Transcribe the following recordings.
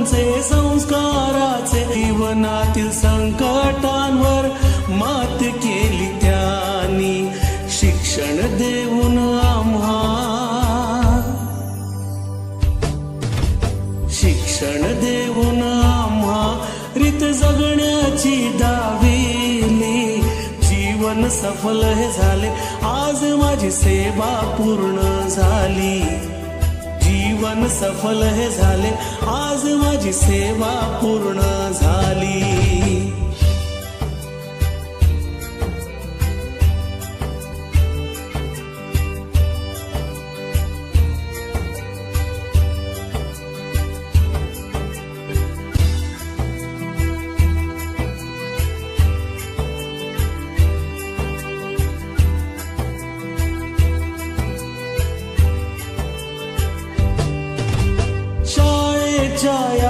बाबांचे संस्काराचे जीवनातील संकटांवर मात केली त्यांनी. शिक्षण देऊन आम्हा. शिक्षण देऊन आम्हा. रीत जगण्याची दाविली जीवन सफल हे झाले. आज माझी सेवा पूर्ण झाली. जीवन सफल हे झाले. आज माझी सेवा पूर्ण झाली. शाळेच्या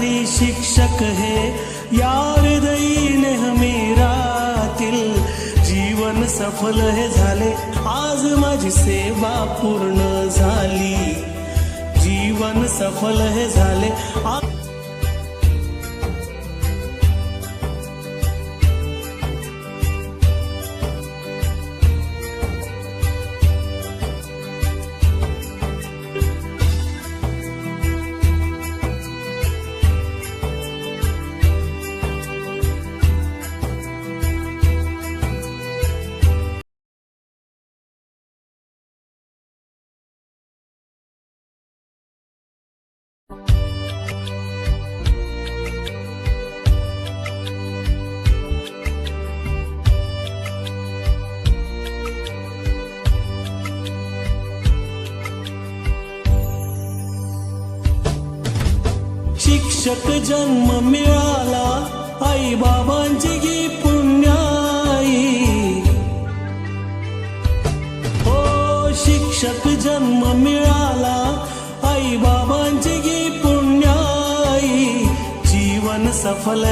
सहकारी शिक्षक हे। यार दैने हमी जीवन सफल हे झाले। आज माझी सेवा पूर्ण झाली। जीवन सफल हे झाले। शिक्षक जन्म मिळाला. आई बाबांची गी पुण्याई. हो शिक्षक जन्म मिळाला. आई बाबांची गी पुण्याई. जीवन सफल